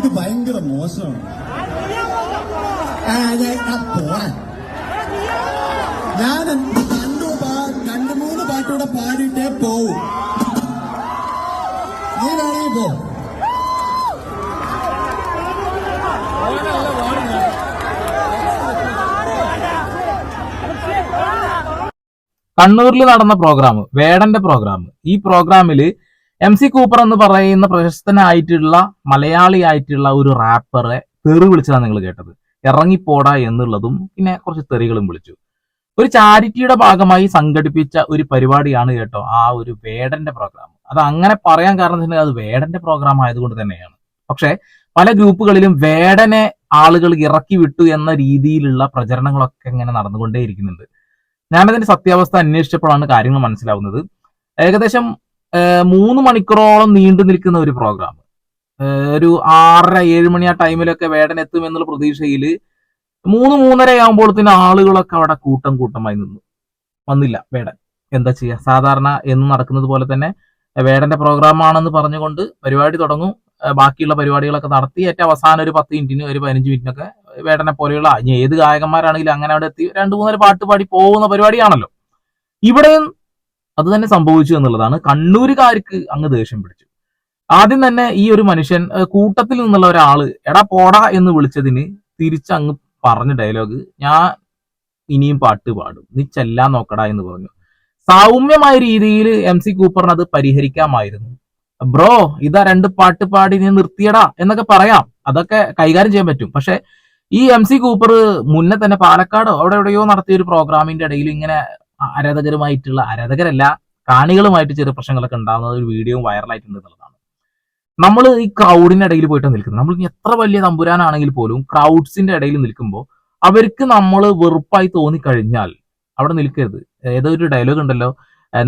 ഇത് ഭയങ്കര മോശമാണ്. ആ, ഞാൻ രണ്ടു രണ്ട് മൂന്ന് പാട്ടൂടെ പാടിയിട്ടേ പോവും. നീ വേണേ പോ. കണ്ണൂരിൽ നടന്ന പ്രോഗ്രാം വേടന്റെ പ്രോഗ്രാം. ഈ പ്രോഗ്രാമിൽ എം സി കൂപ്പർ എന്ന് പറയുന്ന പ്രശസ്തനായിട്ടുള്ള മലയാളി ആയിട്ടുള്ള ഒരു റാപ്പറെ തെറി വിളിച്ചതാണ് നിങ്ങൾ കേട്ടത്. ഇറങ്ങിപ്പോടാ എന്നുള്ളതും പിന്നെ കുറച്ച് തെറികളും വിളിച്ചു. ഒരു ചാരിറ്റിയുടെ ഭാഗമായി സംഘടിപ്പിച്ച ഒരു പരിപാടിയാണ് കേട്ടോ ആ ഒരു വേടന്റെ പ്രോഗ്രാം അത് അങ്ങനെ പറയാൻ കാരണം അത് വേടന്റെ പ്രോഗ്രാം ആയതുകൊണ്ട് തന്നെയാണ്. പക്ഷെ പല ഗ്രൂപ്പുകളിലും വേടനെ ആളുകൾ ഇറക്കി വിട്ടു എന്ന രീതിയിലുള്ള പ്രചരണങ്ങളൊക്കെ ഇങ്ങനെ നടന്നുകൊണ്ടേയിരിക്കുന്നുണ്ട്. ഞാനതിന്റെ സത്യാവസ്ഥ അന്വേഷിച്ചപ്പോഴാണ് കാര്യങ്ങൾ മനസ്സിലാവുന്നത്. ഏകദേശം മൂന്ന് മണിക്കൂറോളം നീണ്ടു നിൽക്കുന്ന ഒരു പ്രോഗ്രാം ഒരു ആറര ഏഴ് മണി ആ ടൈമിലൊക്കെ വേടൻ എത്തും എന്നുള്ള പ്രതീക്ഷയിൽ മൂന്ന് മൂന്നര ആകുമ്പോഴത്തേന് ആളുകളൊക്കെ അവിടെ കൂട്ടം കൂട്ടമായി നിന്നു. വന്നില്ല വേടൻ. എന്താ ചെയ്യുക സാധാരണ എന്ന് നടക്കുന്നത് പോലെ തന്നെ വേടന്റെ പ്രോഗ്രാം ആണെന്ന് പറഞ്ഞുകൊണ്ട് പരിപാടി തുടങ്ങും. ബാക്കിയുള്ള പരിപാടികളൊക്കെ നടത്തി ഏറ്റവും അവസാനം ഒരു പത്ത് മിനിറ്റിന് ഒരു പതിനഞ്ച് മിനിറ്റിനൊക്കെ വേടനെ പോലെയുള്ള ഏത് ഗായകന്മാരാണെങ്കിലും അങ്ങനെ അവിടെ എത്തി രണ്ട് മൂന്നര പാട്ട് പാടി പോകുന്ന പരിപാടിയാണല്ലോ. ഇവിടെയും അത് തന്നെ സംഭവിച്ചു എന്നുള്ളതാണ്. കണ്ണൂരുകാർക്ക് അങ്ങ് ദേഷ്യം പിടിച്ചു. ആദ്യം തന്നെ ഈ ഒരു മനുഷ്യൻ കൂട്ടത്തിൽ നിന്നുള്ള ഒരാൾ എടാ പോടാ എന്ന് വിളിച്ചതിന് തിരിച്ചങ്ങ് പറഞ്ഞ ഡയലോഗ് ഞാൻ ഇനിയും പാട്ട് പാടും. നീ ചെല്ലാൻ നോക്കടാ എന്ന് പറഞ്ഞു. സൗമ്യമായ രീതിയിൽ എം സി കൂപ്പറിന് അത് പരിഹരിക്കാമായിരുന്നു. ബ്രോ ഇതാ രണ്ട് പാട്ട് പാടി നീ നിർത്തിയടാ എന്നൊക്കെ പറയാം. അതൊക്കെ കൈകാര്യം ചെയ്യാൻ പറ്റും. പക്ഷെ ഈ എം സി കൂപ്പർ മുന്നേ തന്നെ പാലക്കാടോ അവിടെ എവിടെയോ നടത്തിയ ഒരു പ്രോഗ്രാമിന്റെ ഇടയിൽ ഇങ്ങനെ ആരാധകരുമായിട്ടുള്ള ആരാധകരല്ല കാണികളുമായിട്ട് ചെറിയ പ്രശ്നങ്ങളൊക്കെ ഉണ്ടാകുന്ന ഒരു വീഡിയോ വൈറലായിട്ടുണ്ട് എന്നുള്ളതാണ്. നമ്മൾ ഈ ക്രൗഡിന്റെ ഇടയിൽ പോയിട്ട് നിൽക്കുന്നത്. നമ്മൾ എത്ര വലിയ തമ്പുരാനാണെങ്കിൽ പോലും ക്രൗഡ്സിന്റെ ഇടയിൽ നിൽക്കുമ്പോൾ അവർക്ക് നമ്മൾ വെറുപ്പായി തോന്നിക്കഴിഞ്ഞാൽ അവിടെ നിൽക്കരുത്. ഏതോ ഒരു ഡയലോഗ് ഉണ്ടല്ലോ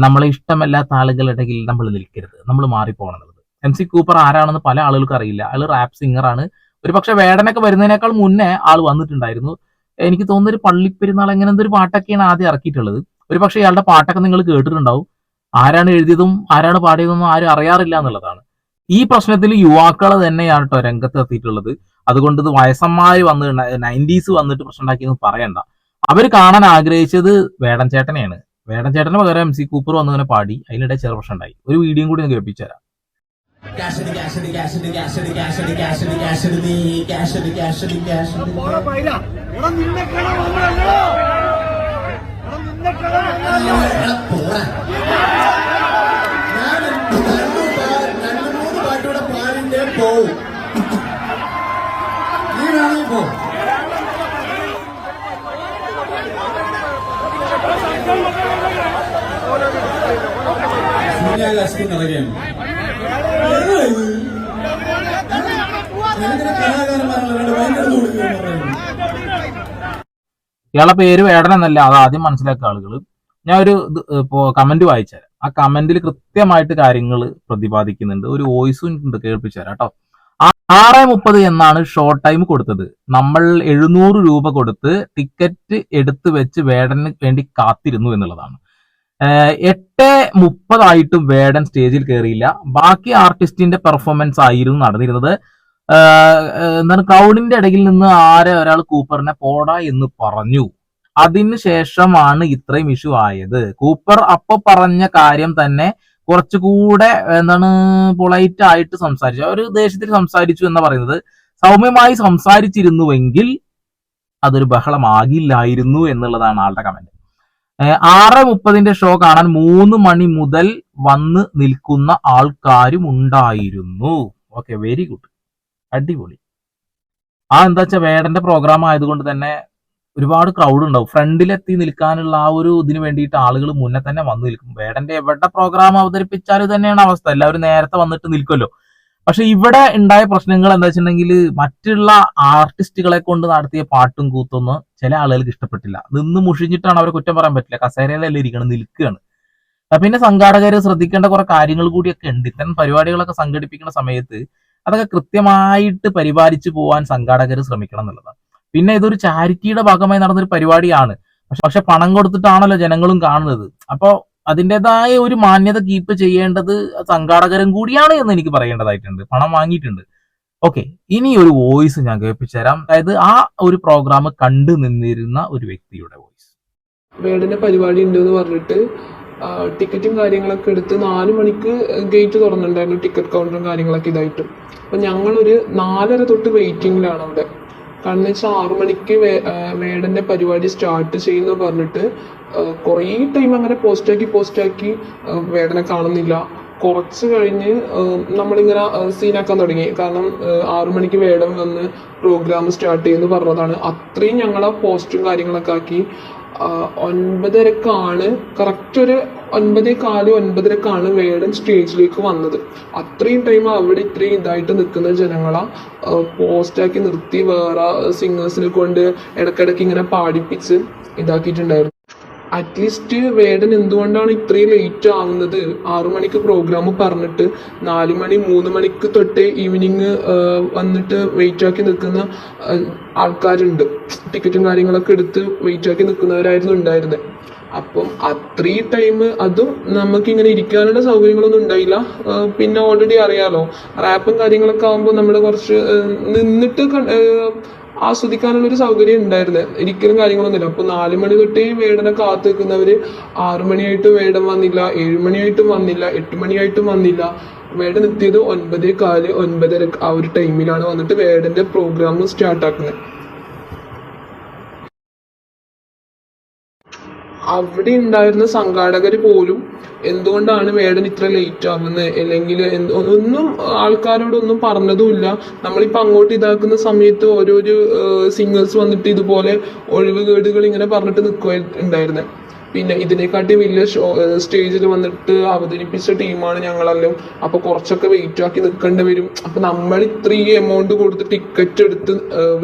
നമ്മളെ ഇഷ്ടമല്ലാത്ത ആളുകളുടെ ഇടയിൽ നമ്മൾ നിൽക്കരുത്. നമ്മൾ മാറിപ്പോകണം എന്നുള്ളത്. എം സി കൂപ്പർ ആരാണെന്ന് പല ആളുകൾക്കും അറിയില്ല. ആൾ റാപ്പ് സിംഗറാണ് ഒരു പക്ഷെ വേടനൊക്കെ വരുന്നതിനേക്കാൾ മുന്നേ ആൾ വന്നിട്ടുണ്ടായിരുന്നു. എനിക്ക് തോന്നുന്ന ഒരു പള്ളിപ്പെരുന്നാൾ എങ്ങനെ എന്തൊരു പാട്ടൊക്കെയാണ് ആദ്യം ഇറക്കിയിട്ടുള്ളത്. ഒരു പക്ഷേ ഇയാളുടെ പാട്ടൊക്കെ നിങ്ങൾ കേട്ടിട്ടുണ്ടാവും. ആരാണ് എഴുതിയതും ആരാണ് പാടിയതെന്നും ആരും അറിയാറില്ല എന്നുള്ളതാണ്. ഈ പ്രശ്നത്തിൽ യുവാക്കൾ തന്നെയാണ് കേട്ടോ രംഗത്ത് എത്തിയിട്ടുള്ളത് അതുകൊണ്ട് ഇത് വയസ്സന്മാര് വന്ന് നയന്റീസ് വന്നിട്ട് പ്രശ്നം ഉണ്ടാക്കിയെന്ന് പറയണ്ട. അവർ കാണാൻ ആഗ്രഹിച്ചത് വേടൻ ചേട്ടനെയാണ്. വേടൻ ചേട്ടന് പകരം എം സി കൂപ്പർ വന്നതിനെ പാടി. അതിനിടെ ചെറു പ്രശ്നം ഉണ്ടായി. ഒരു വീഡിയോ കൂടി ഞാൻ കേൾപ്പിച്ചു തരാം. ക്യാഷ് പോവും. നീ വേണമെങ്കിൽ പോ. സൂര്യാകാശത്തിൽ നിറയുകയാണ് എന്താ ഇത്? ഞാനിങ്ങനെ കലാകാരന്മാരല്ലാണ്ട് ഭയങ്കര കൊടുക്കുകയെന്ന് പറയുന്നു. ഇയാളെ പേര് വേടൻ എന്നല്ല അത് ആദ്യം മനസ്സിലാക്കുക ആളുകൾ ഞാൻ ഒരു കമന്റ് വായിച്ചുതരാം ആ കമന്റിൽ കൃത്യമായിട്ട് കാര്യങ്ങൾ പ്രതിപാദിക്കുന്നുണ്ട്. ഒരു വോയിസും ഉണ്ട് കേൾപ്പിച്ചു തരാം കേട്ടോ ആറ് മുപ്പത് എന്നാണ് ഷോർട്ട് ടൈം കൊടുത്തത്. നമ്മൾ എഴുന്നൂറ് രൂപ കൊടുത്ത് ടിക്കറ്റ് എടുത്തു വെച്ച് വേടന് വേണ്ടി കാത്തിരുന്നു എന്നുള്ളതാണ്. എട്ട് മുപ്പതായിട്ടും വേടൻ സ്റ്റേജിൽ കയറിയില്ല ബാക്കി ആർട്ടിസ്റ്റിന്റെ പെർഫോമൻസ് ആയിരുന്നു നടന്നിരുന്നത്. എന്താണ് ക്രൗഡിന്റെ ഇടയിൽ നിന്ന് ആരെ ഒരാൾ കൂപ്പറിനെ പോടാ എന്ന് പറഞ്ഞു. അതിന് ശേഷമാണ് ഇത്രയും ഇഷ്യൂ ആയത്. കൂപ്പർ അപ്പൊ പറഞ്ഞ കാര്യം തന്നെ കുറച്ചുകൂടെ എന്താണ് പൊളൈറ്റ് ആയിട്ട് സംസാരിച്ചു. ഒരു ദേഷ്യത്തിൽ സംസാരിച്ചു എന്ന് പറയുന്നത്. സൗമ്യമായി സംസാരിച്ചിരുന്നുവെങ്കിൽ അതൊരു ബഹളമാകില്ലായിരുന്നു എന്നുള്ളതാണ് ആളുടെ കമന്റ് ആറ് മുപ്പതിന്റെ ഷോ കാണാൻ മൂന്ന് മണി മുതൽ വന്ന് നിൽക്കുന്ന ആൾക്കാരും ഉണ്ടായിരുന്നു. ഓക്കെ വെരി ഗുഡ് അടിപൊളി. ആ എന്താ വെച്ചാൽ വേടന്റെ പ്രോഗ്രാം ആയതുകൊണ്ട് തന്നെ ഒരുപാട് ക്രൗഡ് ഉണ്ടാവും. ഫ്രണ്ടിലെത്തി നിൽക്കാനുള്ള ആ ഒരു ഇതിന് വേണ്ടിയിട്ട് ആളുകൾ മുന്നേ തന്നെ വന്നു നിൽക്കും. വേടന്റെ എവിടെ പ്രോഗ്രാം അവതരിപ്പിച്ചാലും തന്നെയാണ് അവസ്ഥ. എല്ലാവരും നേരത്തെ വന്നിട്ട് നിൽക്കുമല്ലോ പക്ഷെ ഇവിടെ ഉണ്ടായ പ്രശ്നങ്ങൾ എന്താ വെച്ചിട്ടുണ്ടെങ്കിൽ മറ്റുള്ള ആർട്ടിസ്റ്റുകളെ കൊണ്ട് നടത്തിയ പാട്ടും കൂത്തൊന്നും ചില ആളുകൾക്ക് ഇഷ്ടപ്പെട്ടില്ല. നിന്ന് മുഷിഞ്ഞിട്ടാണ് അവരെ കുറ്റം പറയാൻ പറ്റില്ല. കസേരയിലല്ലേ ഇരിക്കണം നിൽക്കുകയാണ്. പിന്നെ സംഘാടകർ ശ്രദ്ധിക്കേണ്ട കുറെ കാര്യങ്ങൾ കൂടിയൊക്കെ ഉണ്ട്. ഇത്തരം പരിപാടികളൊക്കെ സംഘടിപ്പിക്കുന്ന സമയത്ത് അതൊക്കെ കൃത്യമായിട്ട് പരിപാലിച്ചു പോവാൻ സംഘാടകർ ശ്രമിക്കണം എന്നുള്ളതാണ്. പിന്നെ ഇതൊരു ചാരിറ്റിയുടെ ഭാഗമായി നടന്നൊരു പരിപാടിയാണ്. പക്ഷെ പണം കൊടുത്തിട്ടാണല്ലോ ജനങ്ങളും കാണുന്നത്. അപ്പോൾ അതിന്റെതായ ഒരു മാന്യത കീപ്പ് ചെയ്യേണ്ടത് സംഘാടകരും കൂടിയാണ് എന്ന് എനിക്ക് പറയേണ്ടതായിട്ടുണ്ട്. പണം വാങ്ങിയിട്ടുണ്ട്. ഓക്കെ ഇനി ഒരു വോയിസ് ഞാൻ കേൾപ്പിച്ചു തരാം. അതായത് ആ ഒരു പ്രോഗ്രാം കണ്ടു നിന്നിരുന്ന ഒരു വ്യക്തിയുടെ വോയിസ് വേടന്റെ പരിപാടി ഉണ്ട് എന്ന് പറഞ്ഞിട്ട് ടിക്കറ്റും കാര്യങ്ങളൊക്കെ എടുത്ത് നാല് മണിക്ക് ഗേറ്റ് തുറന്നിട്ടുണ്ടായിരുന്നു. ടിക്കറ്റ് കൗണ്ടറും കാര്യങ്ങളൊക്കെ ഇതായിട്ട്. അപ്പൊ ഞങ്ങളൊരു നാലര തൊട്ട് വെയിറ്റിംഗിലാണ് അവിടെ. കാരണം വെച്ചാൽ ആറു മണിക്ക് വേടന്റെ പരിപാടി സ്റ്റാർട്ട് ചെയ്യുന്നു പറഞ്ഞിട്ട് കുറേ ടൈം അങ്ങനെ പോസ്റ്റാക്കി പോസ്റ്റാക്കി മേഡനെ കാണുന്നില്ല. കുറച്ച് കഴിഞ്ഞ് നമ്മളിങ്ങനെ സീനാക്കാൻ തുടങ്ങി. കാരണം ആറു മണിക്ക് വേടം വന്ന് പ്രോഗ്രാം സ്റ്റാർട്ട് ചെയ്യുന്നു പറഞ്ഞതാണ്. അത്രയും ഞങ്ങൾ ആ പോസ്റ്റും കാര്യങ്ങളൊക്കെ ആക്കി. ഒൻപതരക്കാണ് കറക്റ്റ് ഒരു ഒൻപതേ കാൽ ഒൻപതരക്കാണ് വേടൻ സ്റ്റേജിലേക്ക് വന്നത്. അത്രയും ടൈം അവിടെ ഇത്രയും ഇതായിട്ട് നിൽക്കുന്ന ജനങ്ങളെ പോസ്റ്റാക്കി നിർത്തി വേറെ സിംഗേഴ്സിനെ കൊണ്ട് ഇടക്കിടക്ക് ഇങ്ങനെ പാടിപ്പിച്ച് ഇതാക്കിയിട്ടുണ്ടായിരുന്നു. അറ്റ്ലീസ്റ്റ് വേടൻ എന്തുകൊണ്ടാണ് ഇത്രയും ലേറ്റ് ആവുന്നത്? ആറു മണിക്ക് പ്രോഗ്രാം പറഞ്ഞിട്ട് നാല് മണി മൂന്ന് മണിക്ക് തൊട്ടേ ഈവനിങ് വന്നിട്ട് വെയിറ്റ് ആക്കി നിൽക്കുന്ന ആൾക്കാരുണ്ട്. ടിക്കറ്റും കാര്യങ്ങളൊക്കെ എടുത്ത് വെയിറ്റ് ആക്കി നിൽക്കുന്നവരായിരുന്നു ഉണ്ടായിരുന്നത് അപ്പം അത്രയും ടൈം അതും നമുക്ക് ഇങ്ങനെ ഇരിക്കാനുള്ള സൗകര്യങ്ങളൊന്നും ഉണ്ടായില്ല. പിന്നെ ഓൾറെഡി അറിയാലോ റാപ്പും കാര്യങ്ങളൊക്കെ ആകുമ്പോൾ നമ്മൾ കുറച്ച് നിന്നിട്ട് ആസ്വദിക്കാനുള്ള ഒരു സൗകര്യം ഉണ്ടായിരുന്നത് ഒരിക്കലും കാര്യങ്ങളൊന്നുമില്ല. അപ്പൊ നാല് മണി തൊട്ടേ വേടനെ കാത്തു നിൽക്കുന്നവര് ആറു മണിയായിട്ട് വേടം വന്നില്ല ഏഴു മണിയായിട്ടും വന്നില്ല എട്ട് മണിയായിട്ടും വന്നില്ല. വേടൻ എത്തിയത് ഒൻപതേ കാൽ ഒൻപതര ആ ഒരു ടൈമിലാണ് വന്നിട്ട് വേടന്റെ പ്രോഗ്രാം സ്റ്റാർട്ട് അവിടെ ഉണ്ടായിരുന്ന സംഘാടകർ പോലും എന്തുകൊണ്ടാണ് മേഡൻ ഇത്ര ലേറ്റ് ആവുന്നത് അല്ലെങ്കിൽ ഒന്നും ആൾക്കാരോടൊന്നും പറഞ്ഞതുമില്ല. നമ്മളിപ്പോൾ അങ്ങോട്ട് ഇതാക്കുന്ന സമയത്ത് ഓരോരോ സിംഗേഴ്സ് വന്നിട്ട് ഇതുപോലെ ഒഴിവുകേടുകൾ ഇങ്ങനെ പറഞ്ഞിട്ട് നിൽക്കുക ഉണ്ടായിരുന്നത് പിന്നെ ഇതിനെക്കാട്ടി വലിയ സ്റ്റേജിൽ വന്നിട്ട് അവതരിപ്പിച്ച ടീമാണ് ഞങ്ങളെല്ലാം. അപ്പൊ കുറച്ചൊക്കെ വെയിറ്റ് ആക്കി നിൽക്കേണ്ടി വരും. അപ്പൊ നമ്മൾ ഇത്രയും എമൗണ്ട് കൊടുത്ത് ടിക്കറ്റ് എടുത്ത്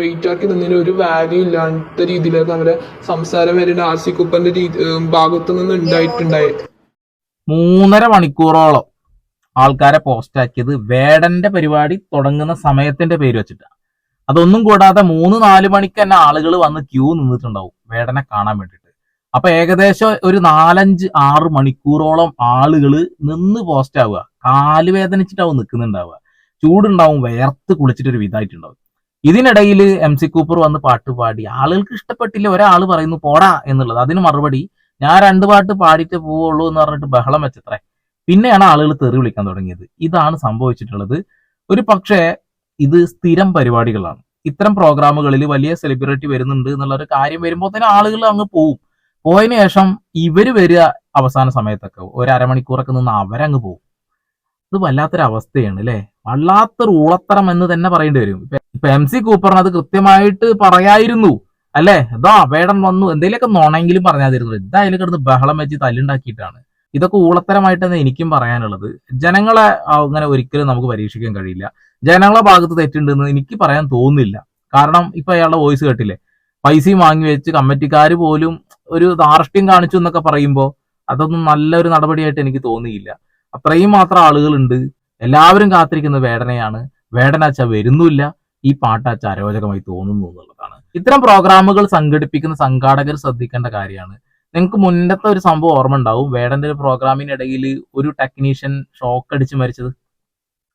വെയിറ്റ് ആക്കി നിന്നതിന് ഒരു വാല്യൂ ഇല്ലാത്ത രീതിയിലാണ് അവരെ സംസാരം വരുന്ന ആസിക്കുപ്പന്റെ ഭാഗത്തു നിന്ന് ഉണ്ടായിട്ടുണ്ടായി. മൂന്നര മണിക്കൂറോളം ആൾക്കാരെ പോസ്റ്റ് ആക്കിയത് വേടന്റെ പരിപാടി തുടങ്ങുന്ന സമയത്തിന്റെ പേര് വെച്ചിട്ടാണ് അതൊന്നും കൂടാതെ മൂന്ന് നാല് മണിക്ക് തന്നെ ആളുകൾ വന്ന് ക്യൂ നിന്നിട്ടുണ്ടാവും. വേടനെ കാണാൻ വേണ്ടിയിട്ട്. അപ്പൊ ഏകദേശം ഒരു നാലഞ്ച് ആറ് മണിക്കൂറോളം ആളുകൾ നിന്ന് പോസ്റ്റ് ആവുക. കാൽ വേദനിച്ചിട്ടാവും നിൽക്കുന്നുണ്ടാവുക ചൂടുണ്ടാവും വേർത്ത് കുളിച്ചിട്ട് ഒരു വിധായിട്ടുണ്ടാവും ഇതിനിടയിൽ എം സി കൂപ്പർ വന്ന് പാട്ട് പാടി ആളുകൾക്ക് ഇഷ്ടപ്പെട്ടില്ല ഒരാൾ പറയുന്നു പോടാ എന്നുള്ളത്. അതിന് മറുപടി ഞാൻ രണ്ട് പാട്ട് പാടിയിട്ട് പോവുള്ളൂ എന്ന് പറഞ്ഞിട്ട് ബഹളം വെച്ചത്രേ. പിന്നെയാണ് ആളുകൾ തെറി വിളിക്കാൻ തുടങ്ങിയത്. ഇതാണ് സംഭവിച്ചിട്ടുള്ളത്. ഒരു പക്ഷേ ഇത് സ്ഥിരം പരിപാടികളാണ്. ഇത്തരം പ്രോഗ്രാമുകളിൽ വലിയ സെലിബ്രിറ്റി വരുന്നുണ്ട് എന്നുള്ള ഒരു കാര്യം വരുമ്പോൾ തന്നെ ആളുകൾ അങ്ങ് പോവും. പോയതിനു ശേഷം ഇവർ വരിക അവസാന സമയത്തൊക്കെ. ഒരു അരമണിക്കൂറൊക്കെ നിന്ന് അവരങ്ങ് പോകും. ഇത് വല്ലാത്തൊരു അവസ്ഥയാണ് അല്ലേ? വല്ലാത്തൊരു ഊളത്തരം എന്ന് തന്നെ പറയേണ്ടി വരും. ഇപ്പൊ- എം സി കൂപ്പറിന് അത് കൃത്യമായിട്ട് പറയായിരുന്നു അല്ലേ? ഇതാ വേടൻ വന്നു. എന്തെങ്കിലുമൊക്കെ നോണെങ്കിലും പറഞ്ഞാതിരുന്നു. ഇതായാലും കിടന്ന് ബഹളം വെച്ച് തല്ലുണ്ടാക്കിയിട്ടാണ്. ഇതൊക്കെ ഊളത്തരമായിട്ടാണ് എനിക്കും പറയാനുള്ളത്. ജനങ്ങളെ അങ്ങനെ ഒരിക്കലും നമുക്ക് പരീക്ഷിക്കാൻ കഴിയില്ല. ജനങ്ങളെ ഭാഗത്ത് തെറ്റുണ്ടെന്ന് എനിക്ക് പറയാൻ തോന്നുന്നില്ല. കാരണം ഇപ്പൊ അയാളുടെ വോയിസ് കേട്ടില്ലേ? പൈസയും വാങ്ങി വെച്ച് കമ്മിറ്റിക്കാർ പോലും ഒരു ധാർഷ്ട്യം കാണിച്ചു എന്നൊക്കെ പറയുമ്പോൾ അതൊന്നും നല്ലൊരു നടപടിയായിട്ട് എനിക്ക് തോന്നിയില്ല. അത്രയും മാത്രം ആളുകളുണ്ട്. എല്ലാവരും കാത്തിരിക്കുന്ന വേടനയാണ്. വേടനാച്ച വരുന്നില്ല ഈ പാട്ടാച്ച അരോചകമായി തോന്നുന്നു എന്നുള്ളതാണ്. ഇത്തരം പ്രോഗ്രാമുകൾ സംഘടിപ്പിക്കുന്ന സംഘാടകർ ശ്രദ്ധിക്കേണ്ട കാര്യമാണ്. നിങ്ങൾക്ക് മുന്നത്തെ ഒരു സംഭവം ഓർമ്മ ഉണ്ടാവും. വേടന്റെ ഒരു പ്രോഗ്രാമിനിടയിൽ ഒരു ടെക്നീഷ്യൻ ഷോക്ക് അടിച്ച് മരിച്ചത്.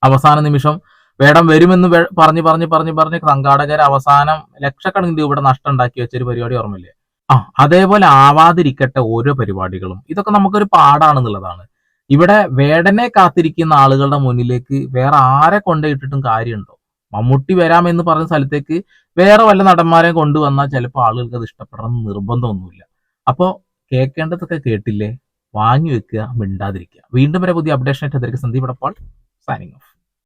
അവസാന നിമിഷം വേടം വരുമെന്ന് പറഞ്ഞ് പറഞ്ഞ് പറഞ്ഞ് പറഞ്ഞ് സംഘാടകർ അവസാനം ലക്ഷക്കണക്കിന് രൂപയുടെ നഷ്ടം ഉണ്ടാക്കി വെച്ച ഒരു പരിപാടി ഓർമ്മയില്ലേ? ആ അതേപോലെ ആവാതിരിക്കട്ടെ ഓരോ പരിപാടികളും. ഇതൊക്കെ നമുക്കൊരു പാടാണെന്നുള്ളതാണ്. ഇവിടെ വേടനെ കാത്തിരിക്കുന്ന ആളുകളുടെ മുന്നിലേക്ക് വേറെ ആരെ കൊണ്ടുപോയിട്ടിട്ടും കാര്യമുണ്ടോ? മമ്മൂട്ടി വരാമെന്ന് പറഞ്ഞ സ്ഥലത്തേക്ക് വേറെ വല്ല നടന്മാരെ കൊണ്ടുവന്നാൽ ചിലപ്പോൾ ആളുകൾക്ക് അത് ഇഷ്ടപ്പെടണം നിർബന്ധമൊന്നുമില്ല. അപ്പോൾ കേൾക്കേണ്ടതൊക്കെ കേട്ടില്ലേ? വാങ്ങി വെക്കുക മിണ്ടാതിരിക്കുക. വീണ്ടും വരെ പുതിയ അപ്ഡേഷൻ ആയിട്ട് സന്ദീപ് അടപ്പാൾ സൈനിങ് ഓഫ്